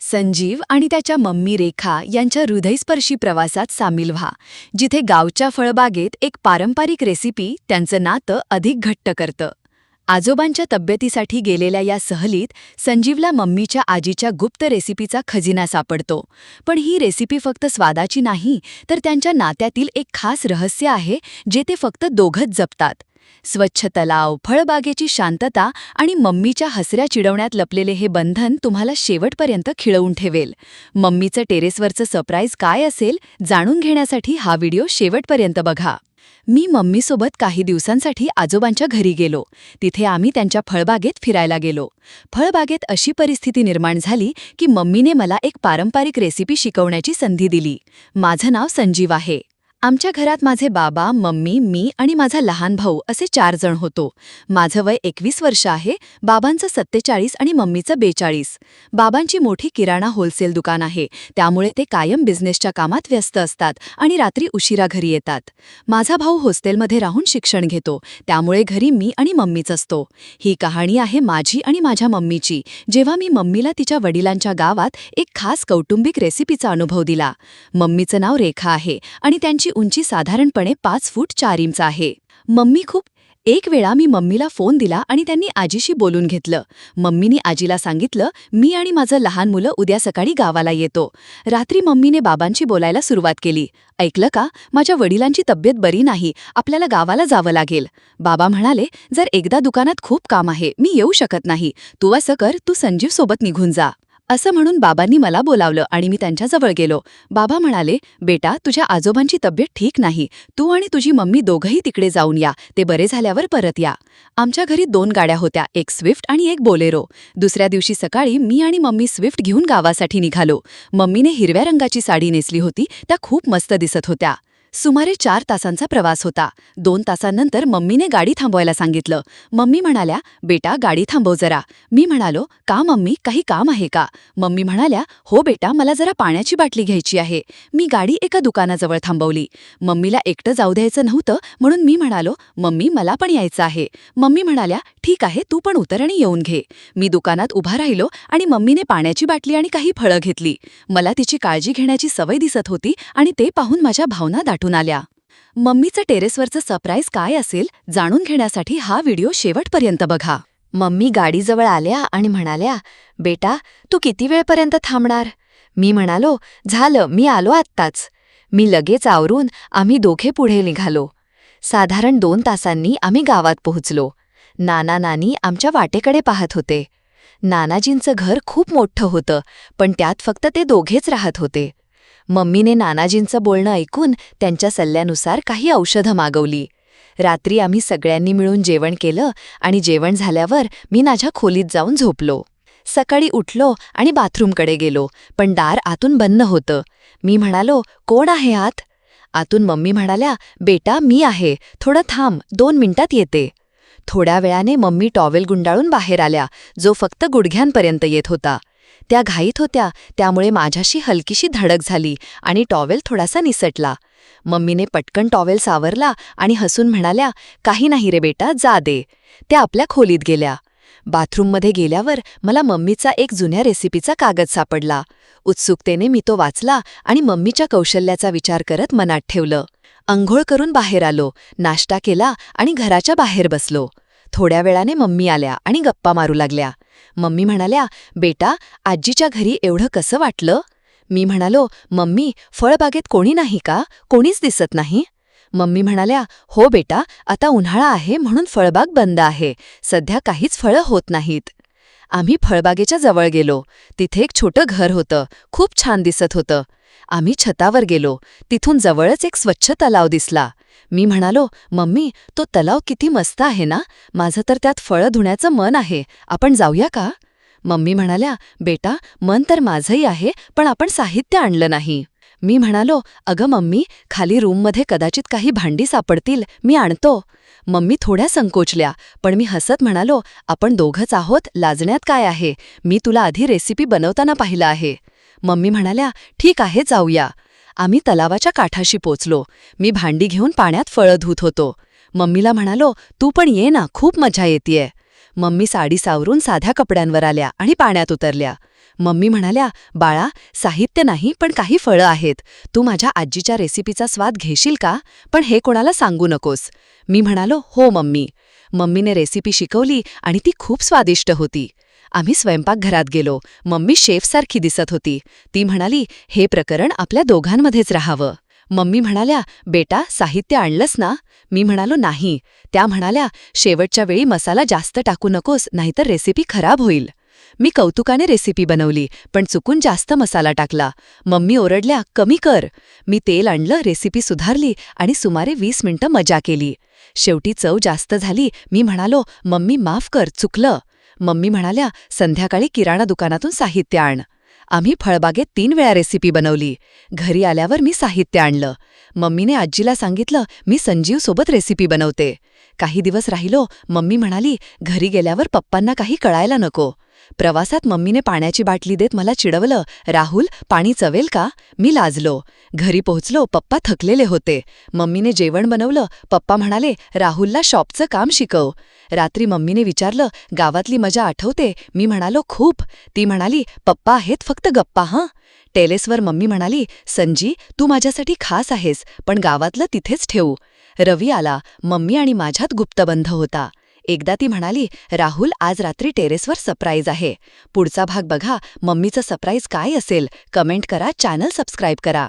संजीव आणि त्याच्या मम्मी रेखा यांच्या हृदयस्पर्शी प्रवासात सामील व्हा जिथे गावच्या फळबागेत एक पारंपरिक रेसिपी त्यांचं नातं अधिक घट्ट करतं. आजोबांच्या तब्येतीसाठी गेलेल्या या सहलीत संजीवला मम्मीच्या आजीच्या गुप्त रेसिपीचा खजिना सापडतो. पण ही रेसिपी फक्त स्वादाची नाही तर त्यांच्या नात्यातील एक खास रहस्य आहे जे ते फक्त दोघंच जपतात. स्वच्छ तलाव फळबागेची शांतता आणि मम्मीच्या हसऱ्या चिडवण्यात लपलेले हे बंधन तुम्हाला शेवटपर्यंत खिळवून ठेवेल. मम्मीचं टेरेसवरचं सरप्राईज काय असेल जाणून घेण्यासाठी हा व्हिडिओ शेवटपर्यंत बघा. मी मम्मीसोबत काही दिवसांसाठी आजोबांच्या घरी गेलो. तिथे आम्ही त्यांच्या फळबागेत फिरायला गेलो. फळबागेत अशी परिस्थिती निर्माण झाली की मम्मीने मला एक पारंपरिक रेसिपी शिकवण्याची संधी दिली. माझं नाव संजीव आहे. आमच्या घरात माझे बाबा मम्मी मी आणि माझा लहान भाऊ असे चार जण होतो. माझं वय एकवीस वर्ष आहे बाबांचं सत्तेचाळीस आणि मम्मीचं बेचाळीस. बाबांची मोठी किराणा होलसेल दुकान आहे त्यामुळे ते कायम बिझनेसच्या कामात व्यस्त असतात आणि रात्री उशिरा घरी येतात. माझा भाऊ हॉस्टेलमध्ये राहून शिक्षण घेतो त्यामुळे घरी मी आणि मम्मीच असतो. ही कहाणी आहे माझी आणि माझ्या मम्मीची जेव्हा मी मम्मीला तिच्या वडिलांच्या गावात एक खास कौटुंबिक रेसिपीचा अनुभव दिला. मम्मीचं नाव रेखा आहे आणि त्यांची उंची साधारणपणे पाच फूट चार इंच आहे. मम्मी खूप एक वेळा मी मम्मीला फोन दिला आणि त्यांनी आजीशी बोलून घेतलं. मम्मीने आजीला सांगितलं मी आणि माझं लहान मुलं उद्या सकाळी गावाला येतो. रात्री मम्मीने बाबांशी बोलायला सुरुवात केली. ऐकलं का? माझ्या वडिलांची तब्येत बरी नाही. आपल्याला गावाला जावं लागेल. बाबा म्हणाले जर एकदा दुकानात खूप काम आहे मी येऊ शकत नाही. तू असं कर तू संजीवसोबत निघून जा. असं म्हणून बाबांनी मला बोलावलं आणि मी त्यांच्याजवळ गेलो. बाबा म्हणाले बेटा तुझ्या आजोबांची तब्येत ठीक नाही. तू आणि तुझी मम्मी दोघंही तिकडे जाऊन या. ते बरे झाल्यावर परत या. आमच्या घरी दोन गाड्या होत्या एक स्विफ्ट आणि एक बोलेरो. दुसऱ्या दिवशी सकाळी मी आणि मम्मी स्विफ्ट घेऊन गावासाठी निघालो. मम्मीने हिरव्या रंगाची साडी नेसली होती त्या खूप मस्त दिसत होत्या. सुमारे चार तासांचा प्रवास होता. दोन तासांनंतर मम्मीने गाडी थांबवायला सांगितलं. मम्मी म्हणाल्या बेटा गाडी थांबव जरा. मी म्हणालो का मम्मी? काही काम आहे का? मम्मी म्हणाल्या हो बेटा मला जरा पाण्याची बाटली घ्यायची आहे. मी गाडी एका दुकानाजवळ थांबवली. मम्मीला एकटं जाऊ द्यायचं नव्हतं म्हणून मी म्हणालो मम्मी मला पण यायचं आहे. मम्मी म्हणाल्या ठीक आहे तू पण उतर आणि येऊन घे. मी दुकानात उभा राहिलो आणि मम्मीने पाण्याची बाटली आणि काही फळं घेतली. मला तिची काळजी घेण्याची सवय दिसत होती आणि ते पाहून माझ्या भावना दाट दाटून आल्या. मम्मीचं टेरेसवरचं सरप्राईज काय असेल जाणून घेण्यासाठी हा व्हिडिओ शेवटपर्यंत बघा. मम्मी गाडीजवळ आल्या आणि म्हणाल्या बेटा तू किती वेळपर्यंत थांबणार? मी म्हणालो झालं मी आलो आत्ताच. मी लगेच आवरून आम्ही दोघे पुढे निघालो. साधारण दोन तासांनी आम्ही गावात पोहोचलो. नाना नानी आमच्या वाटेकडे पाहत होते. नानाजींचं घर खूप मोठं होतं पण त्यात फक्त ते दोघेच राहत होते. मम्मीने नानाजींचं बोलणं ऐकून त्यांच्या सल्ल्यानुसार काही औषधं मागवली. रात्री आम्ही सगळ्यांनी मिळून जेवण केलं आणि जेवण झाल्यावर मी माझ्या खोलीत जाऊन झोपलो. सकाळी उठलो आणि बाथरूमकडे गेलो पण दार आतून बंद होतं. मी म्हणालो कोण आहे आत? आतून मम्मी म्हणाल्या बेटा मी आहे. थोडं थांब दोन मिनिटात येते. थोड्या वेळाने मम्मी टॉवेल गुंडाळून बाहेर आल्या जो फक्त गुडघ्यांपर्यंत येत होता. त्या घाईत होत्या त्यामुळे माझ्याशी हलकीशी धडक झाली आणि टॉवेल थोडासा निसटला. मम्मीने पटकन टॉवेल सावरला आणि हसून म्हणाल्या काही नाही रे बेटा जा दे. त्या आपल्या खोलीत गेल्या. बाथरूममध्ये गेल्यावर मला मम्मीचा एक जुन्या रेसिपीचा कागद सापडला. उत्सुकतेने मी तो वाचला आणि मम्मीच्या कौशल्याचा विचार करत मनात ठेवलं. अंघोळ करून बाहेर आलो नाश्ता केला आणि घराच्या बाहेर बसलो. थोड्या वेळाने मम्मी आल्या आणि गप्पा मारू लागल्या. मम्मी म्हणाल्या बेटा आजीच्या घरी एवढं कसं वाटलं? मी म्हणालो मम्मी फळबागेत कोणी नाही का? कोणीच दिसत नाही? मम्मी म्हणाल्या हो बेटा आता उन्हाळा आहे म्हणून फळबाग बंद आहे. सध्या काहीच फळं होत नाहीत. आम्ही फळबागेच्या जवळ गेलो. तिथे एक छोटं घर होतं. खूप छान दिसत होतं. आम्ही छतावर गेलो. तिथून जवळच एक स्वच्छ तलाव दिसला. मी म्हणालो मम्मी तो तलाव किती मस्त आहे ना? माझं तर त्यात फळं धुण्याचं मन आहे. आपण जाऊया का? मम्मी म्हणाल्या बेटा मन तर माझंही आहे पण आपण साहित्य आणलं नाही. मी म्हणालो अगं मम्मी खाली रूममध्ये कदाचित काही भांडी सापडतील मी आणतो. मम्मी थोड्या संकोचल्या पण मी हसत म्हणालो आपण दोघंच आहोत लाजण्यात काय आहे? मी तुला आधी रेसिपी बनवताना पाहिलं आहे. मम्मी म्हणाल्या ठीक आहे जाऊया. आम्ही तलावाच्या काठाशी पोचलो. मी भांडी घेऊन पाण्यात फळं धुत होतो. मम्मीला म्हणालो तू पण ये ना खूप मजा येतेय. मम्मी साडी सावरून साध्या कपड्यांवर आल्या आणि पाण्यात उतरल्या. मम्मी म्हणाल्या बाळा साहित्य नाही पण काही फळं आहेत. तू माझ्या आजीच्या रेसिपीचा स्वाद घेशील का? पण हे कोणाला सांगू नकोस. मी म्हणालो हो मम्मी. मम्मीने रेसिपी शिकवली आणि ती खूप स्वादिष्ट होती. आम्ही स्वयंपाकघरात गेलो. मम्मी शेफसारखी दिसत होती. ती म्हणाली हे प्रकरण आपल्या दोघांमध्येच राहावं. मम्मी म्हणाल्या बेटा साहित्य आणलंस ना? मी म्हणालो नाही. त्या म्हणाल्या शेवटच्या वेळी मसाला जास्त टाकू नकोस नाहीतर रेसिपी खराब होईल. मी कौतुकाने रेसिपी बनवली पण चुकून जास्त मसाला टाकला. मम्मी ओरडल्या कमी कर. मी तेल आणलं रेसिपी सुधारली आणि सुमारे वीस मिनिटं मजा केली. शेवटी चव जास्त झाली. मी म्हणालो मम्मी माफ कर चुकलं. मम्मी म्हणाल्या संध्याकाळी किराणा दुकानातून साहित्य आण. आम्ही फळबागेत तीन वेळा रेसिपी बनवली. घरी आल्यावर मी साहित्य आणलं. मम्मीने आजीला सांगितलं मी संजीवसोबत रेसिपी बनवते. काही दिवस राहिलो मम्मी म्हणाली घरी गेल्यावर पप्पांना काही कळायला नको. प्रवासात मम्मीने पाण्याची बाटली देत मला चिडवलं राहुल पाणी चवेल का? मी लाजलो. घरी पोहोचलो पप्पा थकलेले होते. मम्मीने जेवण बनवलं पप्पा म्हणाले राहुलला शॉपचं काम शिकव. रात्री मम्मीने विचारलं गावातली मजा आठवते? मी म्हणालो खूप. ती म्हणाली पप्पा आहेत फक्त गप्पा हं? टेरेसवर मम्मी म्हणाली संजी तू माझ्यासाठी खास आहेस पण गावातलं तिथेच ठेवू. रवी आला. मम्मी आणि माझ्यात गुप्तबंध होता. एकदा ती म्हणाली राहुल आज रात्री टेरेसवर सरप्राईज आहे. पुढचा भाग बघा. मम्मीचं सरप्राईज काय असेल? कमेंट करा चॅनल सबस्क्राईब करा.